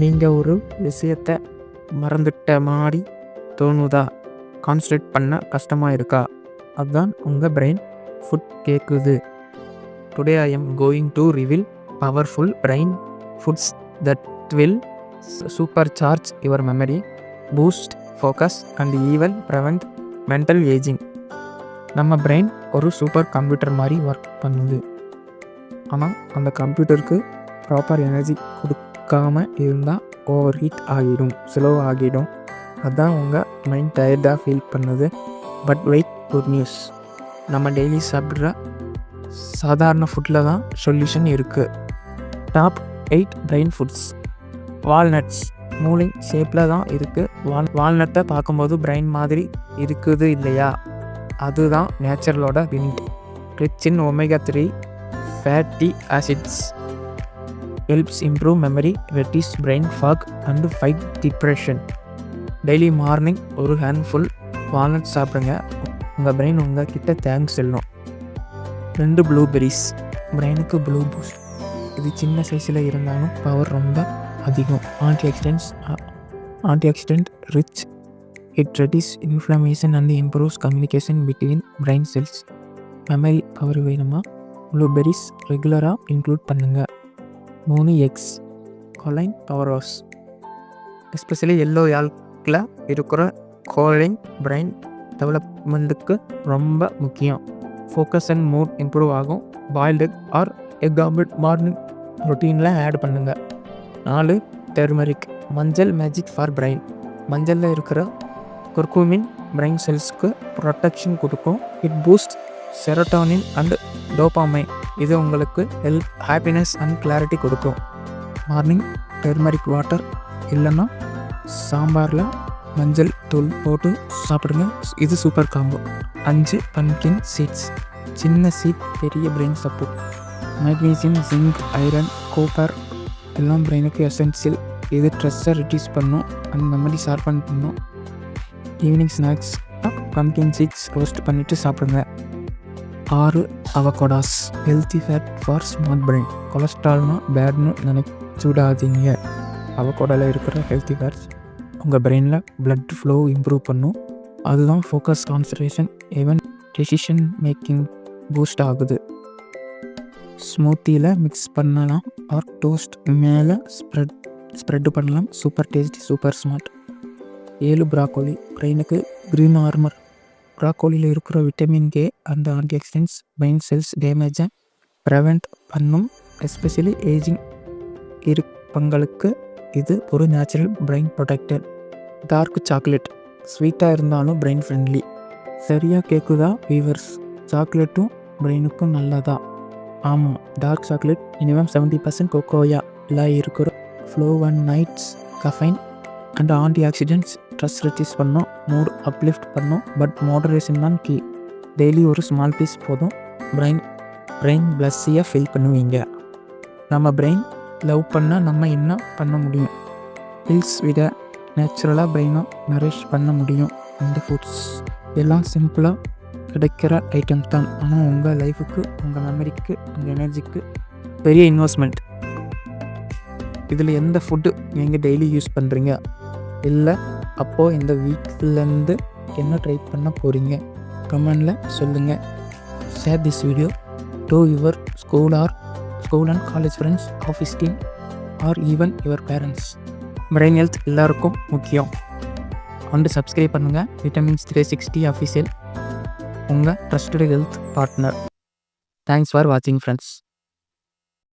நீங்கள் ஒரு விஷயத்த மறந்துட்ட மாதிரி தோணுதா? கான்சன்ட்ரேட் பண்ண கஷ்டமாக இருக்கா? அதுதான் உங்கள் பிரெயின் ஃபுட் கேட்குது today I am going to reveal powerful brain foods that will supercharge your memory boost focus and even prevent mental aging நம்ம பிரெயின் ஒரு சூப்பர் கம்ப்யூட்டர் மாதிரி ஒர்க் பண்ணுது. ஆனால் அந்த கம்ப்யூட்டருக்கு ப்ராப்பர் எனர்ஜி பார்க்காம இருந்தால் ஓவர் ஹீட் ஆகிடும் ஸ்லோ ஆகிடும். அதுதான் உங்கள் மைண்ட் டயர்டாக ஃபீல் பண்ணுது. பட் வெயிட் குட் நியூஸ் நம்ம டெய்லி சாப்பிட்ற சாதாரண ஃபுட்டில் தான் சொல்யூஷன் இருக்குது top eight brain foods walnuts மூளை ஷேப்பில் தான் இருக்குது வால் வால்நட்டை பார்க்கும்போது பிரெயின் மாதிரி இருக்குது இல்லையா? அதுதான் நேச்சுரலோட wind rich in omega three fatty acids helps improve memory reduces brain fog and fight depression daily morning ஒரு ஹேண்ட்ஃபுல் வால்நட் சாப்பிடுங்க. உங்கள் பிரெயின் உங்கள் கிட்ட தேங்க்ஸ் செல்லும் ரெண்டு ப்ளூபெரிஸ் பிரெயினுக்கு ப்ளூ பூஸ்ட் இது சின்ன சைஸில் இருந்தாலும் பவர் ரொம்ப அதிகம். Antioxidants antioxidant rich it reduces inflammation and improves communication between brain cells memory power வேணுமா ப்ளூபெரிஸ் ரெகுலராக இன்க்ளூட் பண்ணுங்கள் மூணு eggs choline powerhouse especially yellow யாழ்க்கில் இருக்கிற கோலிங் பிரைன் டெவலப்மெண்ட்டுக்கு ரொம்ப முக்கியம். ஃபோக்கஸ் அண்ட் மூட் இம்ப்ரூவ் ஆகும். Boiled or egg omelette morning ரொட்டீனில் add பண்ணுங்கள் நாலு டெர்மரிக் மஞ்சள் மேஜிக் ஃபார் பிரைன் மஞ்சளில் இருக்கிற குர்குமின் பிரைன் செல்ஸ்க்கு ப்ரொட்டக்ஷன் கொடுக்கும். It boost serotonin and dopamine இது உங்களுக்கு ஹெல்த் ஹாப்பினஸ் அண்ட் கிளாரிட்டி கொடுக்கும். மார்னிங் டெர்மரிக் வாட்டர் இல்லைன்னா சாம்பாரில் மஞ்சள் தூள் போட்டு சாப்பிடுங்க. இது சூப்பர் காம்போ அஞ்சு பம்கின் சீட்ஸ் சின்ன சீட் பெரிய brain support magnesium zinc iron copper எல்லாம் பிரெயினுக்கு எசென்சியல் இது ஸ்ட்ரெஸ்ஸை ரிடியூஸ் பண்ணும். அண்ட் மெமரி ஷார்பன் பண்ணும் evening snacks pumpkin seeds roast பண்ணிவிட்டு சாப்பிடுங்க. ஆறு avocados. Healthy fat for smart brain கொலஸ்ட்ரால்னா பேட்னு நினைச்சுடாதீங்க அவகோடாவில் இருக்கிற ஹெல்த்தி ஃபேட்ஸ் உங்கள் பிரெயினில் பிளட் ஃப்ளோ இம்ப்ரூவ் பண்ணும். அதுதான் focus concentration even decision making boost ஆகுது. ஸ்மூத்தியில் மிக்ஸ் பண்ணலாம் ஆர் டோஸ்ட் மேலே ஸ்ப்ரெட் ஸ்ப்ரெட் பண்ணலாம். சூப்பர் டேஸ்டி சூப்பர் ஸ்மார்ட் ஏழு ப்ராக்கோலி பிரெயினுக்கு க்ரீன் ஆர்மர் ப்ராக்கோலியில் இருக்கிற விட்டமின் கே அந்த ஆன்டிஆக்சிடென்ட்ஸ் ஆக்சிடென்ட்ஸ் செல்ஸ் டேமேஜை ப்ரெவெண்ட் பண்ணும். எஸ்பெஷலி ஏஜிங் இருப்பங்களுக்கு இது ஒரு natural brain protector dark chocolate ஸ்வீட்டாக இருந்தாலும் பிரெயின் ஃப்ரெண்ட்லி சரியாக கேட்குதா வீவர்ஸ் சாக்லேட்டும் பிரெயினுக்கும் நல்லதா? ஆமாம் dark chocolate minimum seventy percent கொக்கோயா இல்லை இருக்கிற flow and nights caffeine and antioxidants stress reduce பண்ணும் மூட் அப்லிஃப்ட் பண்ணும் பட் மாடரேஷன் தான் கீ டெய்லி ஒரு ஸ்மால் பீஸ் போதும். பிரெயின் பிரெயின் பிளஸ்ஸியாக ஃபீல் பண்ணுவீங்க. நம்ம பிரெயின் லவ் பண்ணால் நம்ம என்ன பண்ண முடியும்? ஹில்ஸ் விட நேச்சுரலாக பிரெயினை நரிஷ் பண்ண முடியும். இந்த ஃபுட்ஸ் எல்லாம் சிம்பிளாக கிடைக்கிற ஐட்டம் தான். ஆனால் உங்கள் லைஃபுக்கு உங்கள் மெமரிக்கு உங்கள் எனர்ஜிக்கு பெரிய இன்வெஸ்ட்மெண்ட் இதில் எந்த ஃபுட்டு நீங்கள் டெய்லி யூஸ் பண்ணுறீங்க இல்லை அப்போது இந்த வீக்லேருந்து என்ன ட்ரை பண்ண போகிறீங்க கமெண்டில் சொல்லுங்கள் share this video to your school or school and college friends office team or even your parents brain health எல்லாருக்கும் முக்கியம். வந்து சப்ஸ்கிரைப் பண்ணுங்கள் விட்டமின்ஸ் த்ரீ சிக்ஸ்டி அஃபீஷியல் உங்கள் trusted health partner thanks for வாட்சிங் ஃப்ரெண்ட்ஸ்